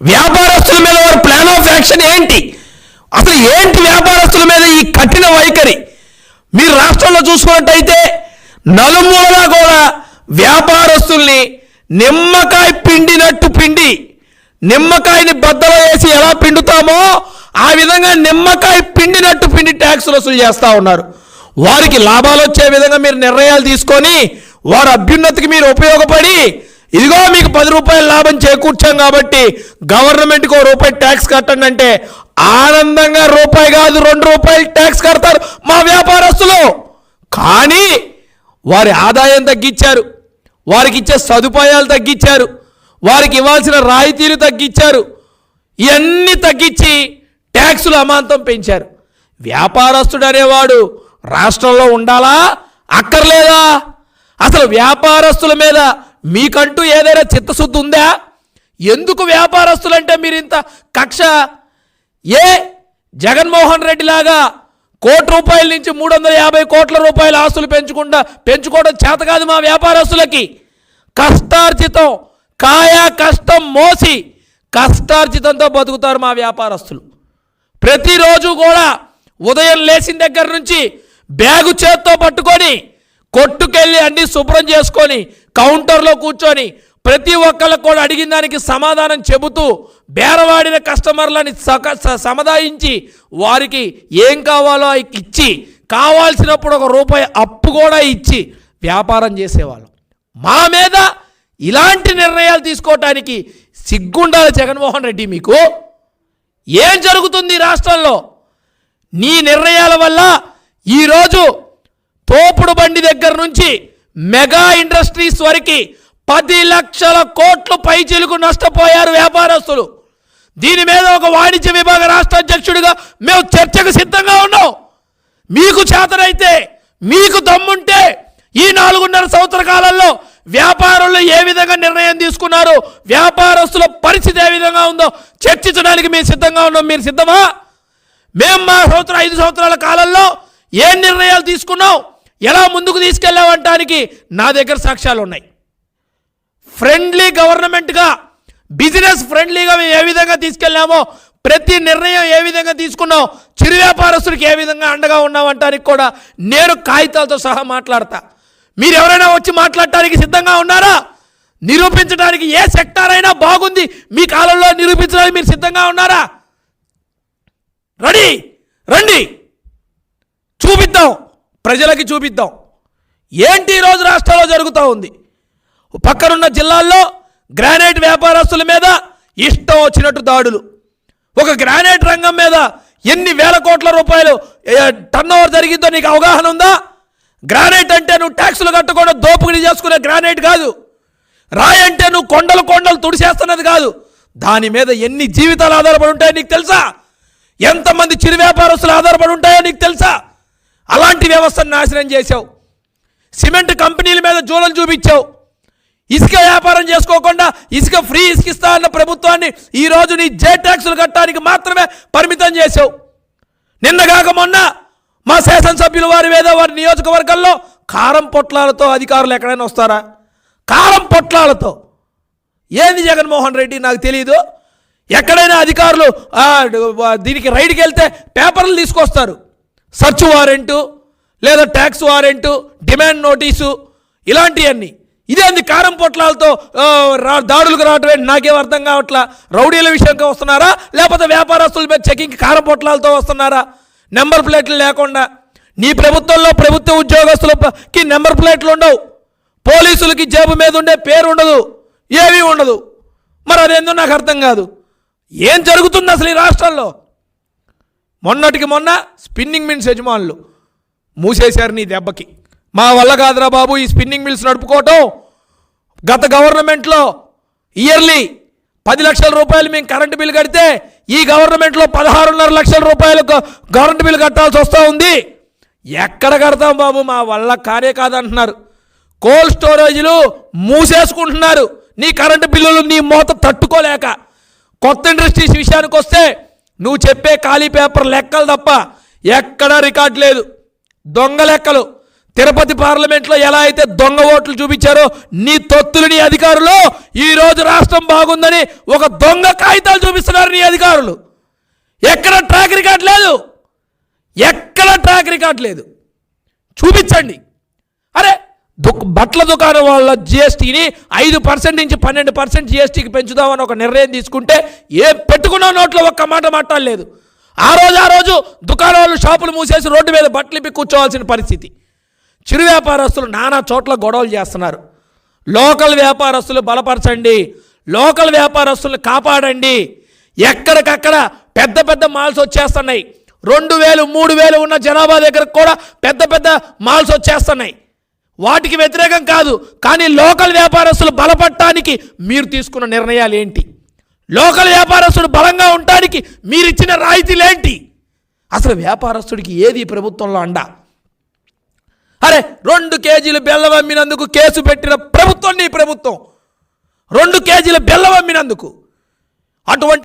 వ్యాపారస్తుల మీద వారి ప్లాన్ ఆఫ్ యాక్షన్ ఏంటి? అసలు ఏంటి వ్యాపారస్తుల మీద ఈ కఠిన వైఖరి? మీరు రాష్ట్రంలో చూసుకున్నట్టయితే నలుమూలలా కూడా వ్యాపారస్తుల్ని నిమ్మకాయ పిండినట్టు పిండి నిమ్మకాయని బద్దలు వేసి ఎలా పిండుతామో ఆ విధంగా నిమ్మకాయ పిండినట్టు పిండి ట్యాక్స్ వసూలు చేస్తూ ఉన్నారు. వారికి లాభాలు వచ్చే విధంగా మీరు నిర్ణయాలు తీసుకొని వారి అభ్యున్నతికి మీరు ఉపయోగపడి ఇదిగో మీకు పది రూపాయల లాభం చేకూర్చాం కాబట్టి గవర్నమెంట్కి ఓ రూపాయి ట్యాక్స్ కట్టండి అంటే ఆనందంగా రూపాయి కాదు రెండు రూపాయలు ట్యాక్స్ కడతారు మా వ్యాపారస్తులు. కానీ వారి ఆదాయం తగ్గించారు వారికి ఇచ్చే సదుపాయాలు తగ్గించారు వారికి ఇవ్వాల్సిన రాయితీలు తగ్గించారు ఇవన్నీ తగ్గించి ట్యాక్సులు అమాంతం పెంచారు. వ్యాపారస్తుడు అనేవాడు రాష్ట్రంలో ఉండాలా? అక్కర్లేదా? అసలు వ్యాపారస్తుల మీద మీకంటూ ఏదైనా చిత్తశుద్ధి ఉందా? ఎందుకు వ్యాపారస్తులంటే మీరు ఇంత కక్ష? ఏ? జగన్మోహన్ రెడ్డి లాగా కోటి రూపాయల నుంచి మూడు వందల యాభై కోట్ల రూపాయల ఆస్తులు పెంచుకుంటా పెంచుకోవడం చేత కాదు మా వ్యాపారస్తులకి. కష్టార్జితం కాయా కష్టం మోసి కష్టార్జితంతో బతుకుతారు మా వ్యాపారస్తులు. ప్రతిరోజు కూడా ఉదయం లేచిన దగ్గర నుంచి బ్యాగు చేత్తో పట్టుకొని కొట్టుకెళ్ళి అన్ని శుభ్రం చేసుకొని కౌంటర్లో కూర్చొని ప్రతి ఒక్కళ్ళకు కూడా అడిగిన దానికి సమాధానం చెబుతూ బేరవాడిన కస్టమర్లని సక స- వారికి ఏం కావాలో ఇచ్చి కావాల్సినప్పుడు ఒక రూపాయి అప్పు కూడా ఇచ్చి వ్యాపారం చేసేవాళ్ళం. మా మీద ఇలాంటి నిర్ణయాలు తీసుకోవటానికి సిగ్గుండాలి జగన్మోహన్ రెడ్డి మీకు? ఏం జరుగుతుంది రాష్ట్రంలో? నీ నిర్ణయాల వల్ల ఈరోజు తోపుడు బండి దగ్గర నుంచి మెగా ఇండస్ట్రీస్ వరకు పది లక్షల కోట్లు పైచీలకు నష్టపోయారు వ్యాపారస్తులు. దీని మీద ఒక వాణిజ్య విభాగ రాష్ట్ర అధ్యక్షుడిగా మేము చర్చకు సిద్ధంగా ఉన్నాం. మీకు చేతనైతే మీకు దమ్ముంటే ఈ నాలుగున్నర సంవత్సర కాలంలో వ్యాపారులు ఏ విధంగా నిర్ణయం తీసుకున్నారు వ్యాపారస్తుల పరిస్థితి ఏ విధంగా ఉందో చర్చించడానికి మేము సిద్ధంగా ఉన్నాం. మీరు సిద్ధమా? మేము మా సంవత్సరం ఐదు సంవత్సరాల కాలంలో ఏం నిర్ణయాలు తీసుకున్నాం? ఎలా ముందుకు తీసుకెళ్ళామంటానికి నా దగ్గర సాక్ష్యాలు ఉన్నాయి. ఫ్రెండ్లీ గవర్నమెంట్గా బిజినెస్ ఫ్రెండ్లీగా మేము ఏ విధంగా తీసుకెళ్ళామో ప్రతి నిర్ణయం ఏ విధంగా తీసుకున్నాం చిరు వ్యాపారస్తుడికి ఏ విధంగా అండగా ఉన్నామంటానికి కూడా నేను కాగితాలతో సహా మాట్లాడతా. మీరు ఎవరైనా వచ్చి మాట్లాడటానికి సిద్ధంగా ఉన్నారా? నిరూపించడానికి ఏ సెక్టార్ అయినా బాగుంది మీ కాలంలో నిరూపించడానికి మీరు సిద్ధంగా ఉన్నారా? రెడీ? రండి. చూపిద్దాం. ప్రజలకి చూపిద్దాం. ఏంటి ఈరోజు రాష్ట్రంలో జరుగుతూ ఉంది? పక్కనున్న జిల్లాల్లో గ్రానైట్ వ్యాపారస్తుల మీద ఇష్టం వచ్చినట్టు దాడులు. ఒక గ్రానైట్ రంగం మీద ఎన్ని వేల కోట్ల రూపాయలు టర్న్ ఓవర్ జరిగిందో నీకు అవగాహన ఉందా? గ్రానైట్ అంటే నువ్వు ట్యాక్సులు కట్టకుండా దోపిడీ చేసుకునే గ్రానైట్ కాదు. రాయి అంటే నువ్వు కొండలు కొండలు తుడిసేస్తున్నది కాదు. దాని మీద ఎన్ని జీవితాలు ఆధారపడి ఉంటాయో నీకు తెలుసా? ఎంతమంది చిరు వ్యాపారస్తులు ఆధారపడి ఉంటాయో నీకు తెలుసా? అలాంటి వ్యవస్థను నాశనం చేశావు. సిమెంట్ కంపెనీల మీద జూలం చూపించావు. ఇసుక వ్యాపారం చేసుకోకుండా ఇసుక ఫ్రీ ఇసుక ఇస్తా అన్న ప్రభుత్వాన్ని ఈరోజు నీ జే ట్యాక్సులు కట్టడానికి మాత్రమే పరిమితం చేసావు నిన్నగాక మొన్న మా శాసనసభ్యులు వారి మీద వారి నియోజకవర్గంలో కారం పొట్లాలతో అధికారులు ఎక్కడైనా వస్తారా? కారం పొట్లాలతో. ఏంది జగన్మోహన్ రెడ్డి నాకు తెలియదు ఎక్కడైనా అధికారులు దీనికి రైడ్కి వెళ్తే పేపర్లు తీసుకొస్తారు. సర్చ్ వారెంటు లేదా ట్యాక్స్ వారెంటు డిమాండ్ నోటీసు ఇలాంటివన్నీ ఇదేంది కారం పొట్లాలతో రా- దాడులకు రావటం నాకేం అర్థం కావట్లా? రౌడీల విషయంగా వస్తున్నారా? లేకపోతే వ్యాపారస్తుల మీద చెకింగ్ కారం పొట్లాలతో వస్తున్నారా? నెంబర్ ప్లేట్లు లేకుండా. నీ ప్రభుత్వంలో ప్రభుత్వ ఉద్యోగస్తులకి నెంబర్ ప్లేట్లు ఉండవు. పోలీసులకి జేబు మీద ఉండే పేరు ఉండదు. ఏమీ ఉండదు. మరి అదేందో నాకు అర్థం కాదు. ఏం జరుగుతుంది అసలు ఈ రాష్ట్రంలో? మొన్నటికి మొన్న స్పిన్నింగ్ మిల్స్ యజమానులు మూసేశారు నీ దెబ్బకి. మా వల్ల కాదురా బాబు ఈ స్పిన్నింగ్ మిల్స్ నడుపుకోవటం. గత గవర్నమెంట్లో ఇయర్లీ పది లక్షల రూపాయలు మేము కరెంటు బిల్లు కడితే ఈ గవర్నమెంట్లో పదహారున్నర లక్షల రూపాయలు కరెంటు బిల్ కట్టాల్సి వస్తూ ఉంది. ఎక్కడ కడతాం బాబు మా వల్ల కానే కాదంటున్నారు. కోల్డ్ స్టోరేజ్లు మూసేసుకుంటున్నారు. నీ కరెంటు బిల్లులు నీ మూత తట్టుకోలేక. కొత్త ఇండస్ట్రీస్ విషయానికి వస్తే నువ్వు చెప్పే ఖాళీ పేపర్ లెక్కలు తప్ప ఎక్కడా రికార్డ్ లేదు. దొంగ లెక్కలు. తిరుపతి పార్లమెంట్లో ఎలా అయితే దొంగ ఓట్లు చూపించారో నీ తొత్తులు నీ అధికారులు ఈ రోజు రాష్ట్రం బాగుందని ఒక దొంగ కాగితాలు చూపిస్తున్నారు నీ అధికారులు. ఎక్కడ ట్రాక్ రికార్డ్ లేదు. ఎక్కడ ట్రాక్ రికార్డ్ లేదు. చూపించండి. దుక్ బట్టల దుకాణం వాళ్ళ జిఎస్టీని ఐదు పర్సెంట్ నుంచి పన్నెండు పర్సెంట్ జిఎస్టీకి పెంచుదామని ఒక నిర్ణయం తీసుకుంటే ఏ పెట్టుకున్న నోట్లో ఒక్క మాట మాట్లాడలేదు. ఆ రోజు ఆ రోజు దుకాణాలు షాపులు మూసేసి రోడ్డు మీద బట్టలు ఇప్పి కూర్చోవాల్సిన పరిస్థితి. చిరు వ్యాపారస్తులు నానా చోట్ల గొడవలు చేస్తున్నారు. లోకల్ వ్యాపారస్తులు బలపరచండి. లోకల్ వ్యాపారస్తులు కాపాడండి. ఎక్కడికక్కడ పెద్ద పెద్ద మాల్స్ వచ్చేస్తున్నాయి. రెండు వేలు మూడు వేలు ఉన్న జనాభా దగ్గర కూడా పెద్ద పెద్ద మాల్స్ వచ్చేస్తున్నాయి. వాటికి వ్యతిరేకం కాదు కానీ లోకల్ వ్యాపారస్తులు బలపడటానికి మీరు తీసుకున్న నిర్ణయాలు ఏంటి లోకల్ వ్యాపారస్తుడు బలంగా ఉండటానికి మీరు ఇచ్చిన రాయితీలు ఏంటి అసలు వ్యాపారస్తుడికి ఏది ప్రభుత్వంలో అండా? అరే రెండు కేజీలు బెల్లం అమ్మినందుకు కేసు పెట్టిన ప్రభుత్వం నీ ప్రభుత్వం. రెండు కేజీల బెల్లం అమ్మినందుకు. అటువంటి